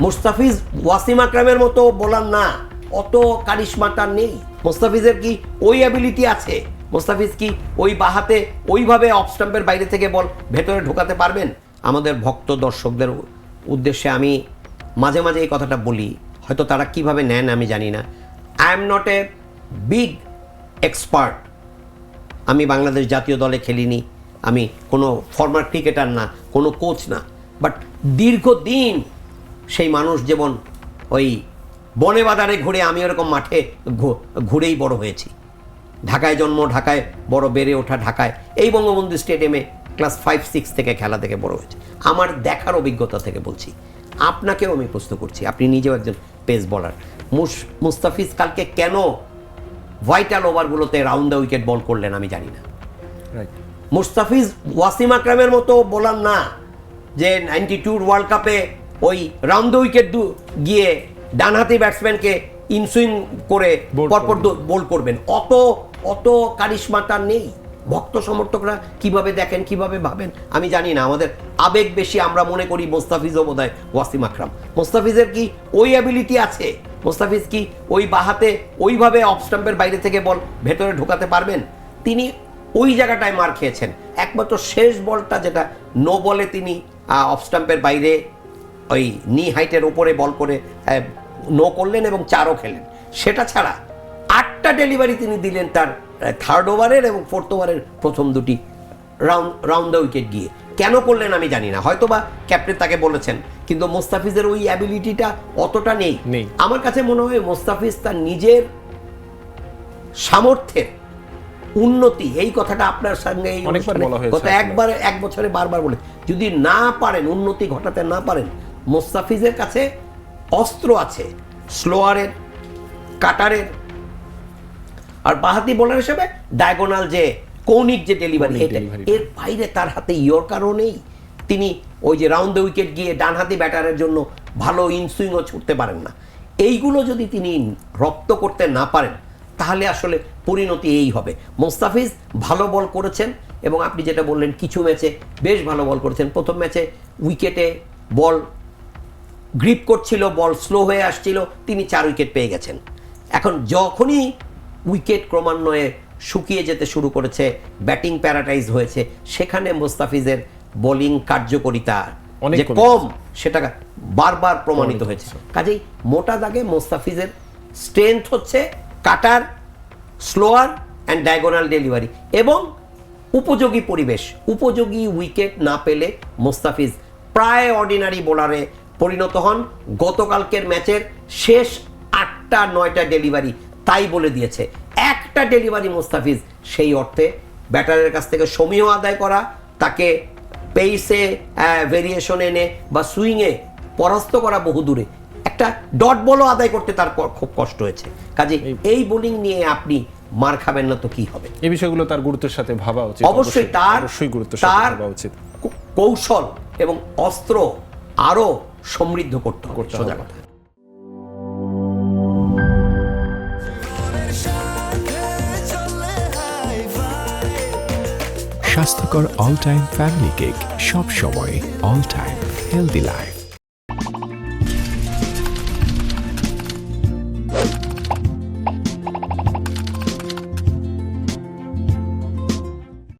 মুস্তাফিজ ওয়াসিম আকরামের মতো বলার না। অত কারিশমাটা নেই। মুস্তাফিজের কি ওই অ্যাবিলিটি আছে? মুস্তাফিজ কি ওই বাহাতে ওইভাবে অফ স্টাম্পের বাইরে থেকে বল ভেতরে ঢোকাতে পারবেন? আমাদের ভক্ত দর্শকদের উদ্দেশ্যে আমি মাঝে মাঝে এই কথাটা বলি। হয়তো তারা কীভাবে নেন আমি জানি না। I am not a big expert আমি বাংলাদেশ জাতীয় দলে খেলিনি। আমি কোনো ফর্মার ক্রিকেটার না, কোনো কোচ না। বাট দীর্ঘদিন সেই মানুষ যেমন ওই বনে বাজারে ঘুরে আমি ওরকম মাঠে ঘুরেই বড় হয়েছি। ঢাকায় জন্ম ঢাকায় বড় বেড়ে ওঠা ঢাকায়। এই বঙ্গবন্ধু স্টেডিয়ামে ক্লাস ফাইভ সিক্স থেকে খেলা থেকে বড় হয়েছে। আমার দেখার অভিজ্ঞতা থেকে বলছি। আপনাকেও আমি প্রশ্ন করছি আপনি নিজেও একজন পেস বলার মুস মুস্তাফিজ কালকে কেন ভাইটাল ওভারগুলোতে রাউন্ড দ্য উইকেট বল করলেন আমি জানি না। মুস্তাফিজ ওয়াসিম আকরামের মতো বলার না যে নাইনটি টুর ওয়ার্ল্ড কাপে ওই রাউন্ড দ্য উইকেট গিয়ে ডানহাতি ব্যাটসম্যানকে ইনসুইং করে পরপর বোল করবেন। অত অত কারিশমাটা নেই। ভক্ত সমর্থকরা কীভাবে দেখেন কীভাবে ভাবেন আমি জানি না। আমাদের আবেগ বেশি আমরা মনে করি মোস্তাফিজও বোধ হয় ওয়াসিম আকরাম। মোস্তাফিজের কি ওই অ্যাবিলিটি আছে? মোস্তাফিজ কি ওই বাহাতে ওইভাবে অফ স্টাম্পের বাইরে থেকে বল ভেতরে ঢোকাতে পারবেন? তিনি ওই জায়গাটায় মার খেয়েছেন। একমাত্র শেষ বলটা যেটা নো বলে তিনি অফ স্টাম্পের বাইরে ওই নি হাইটের ওপরে বল করে নো করলেন এবং চারও খেলেন সেটা ছাড়া আটটা ডেলিভারি তিনি দিলেন তার থার্ড ওভারের এবং ফোর্থ ওভারের প্রথম দুটি রাউন্ড রাউন্ড দ্য উইকেট গিয়ে কেন করলেন আমি জানি না হয়তো বা ক্যাপ্টেন তাকে বলেছেন কিন্তু মোস্তাফিজের ওই অ্যাবিলিটিটা অতটা নেই। আমার কাছে মনে হয় মোস্তাফিজ তার নিজের সামর্থ্যের উন্নতি এই কথাটা আপনার সঙ্গে গত। একবার এক বছরে বারবার বলে যদি না পারেন উন্নতি ঘটাতে না পারেন মোস্তাফিজের কাছে অস্ত্র আছে স্লোয়ারের কাটারের। আর বাহাতি বোলার হিসেবে ডায়াগোনাল যে কৌণিক যে ডেলিভারি এটা এর বাইরে তার হাতে ইয়র্কারও নেই। তিনি ওই যে রাউন্ড দ্য উইকেট গিয়ে ডানহাতি ব্যাটারের জন্য ভালো ইনসুইংও ছুটতে পারেন না। এইগুলো যদি তিনি রপ্ত করতে না পারেন তাহলে আসলে পরিণতি এই হবে। মোস্তাফিজ ভালো বল করেছেন এবং আপনি যেটা বললেন কিছু ম্যাচে বেশ ভালো বল করেছেন। প্রথম ম্যাচে উইকেটে বল গ্রিপ করছিল বল স্লো হয়ে আসছিল তিনি চার উইকেট পেয়ে গেছেন। এখন যখনই উইকেট ক্রমান্বয়ে শুকিয়ে যেতে শুরু করেছে ব্যাটিং প্যারাটাইজ হয়েছে সেখানে মোস্তাফিজের বোলিং কার্যকরিতা অনেক যে কম সেটা বারবার প্রমাণিত প্রমাণিত হয়েছে। কাজেই মোটা দাগে মোস্তাফিজের স্ট্রেংথ হচ্ছে cutter slower and diagonal delivery এবং উপযোগী পরিবেশ। উপযোগী উইকেট না পেলে মোস্তাফিজ প্রায় অর্ডিনারি বোলারে পরিণত হন। গতকালকের ম্যাচের শেষ আটটা নয়টা ডেলিভারি তাই বলে দিয়েছে। একটা ডেলিভারি মোস্তাফিজ সেই অর্থে ব্যাটারের কাছ থেকে সমীহ আদায় করা তাকে পেইসে ভেরিয়েশন এনে বা সুইংয়ে পরাস্ত করা বহু দূরে। একটা ডট বলও আদায় করতে তার খুব কষ্ট হয়েছে। কাজে এই বোলিং নিয়ে আপনি মার খাবেন না তো কি হবে? এই বিষয়গুলো তার গুরুত্বের সাথে ভাবা উচিত। অবশ্যই তার অবশ্যই গুরুত্বের সাথে তার ভাবা উচিত। কৌশল এবং অস্ত্র আরও সমৃদ্ধ করতে হবে করতে সোজা কথা। স্বাস্থ্যকর অল টাইম ফ্যামিলি কেক সব সময় অল টাইম হেলদি লাইফ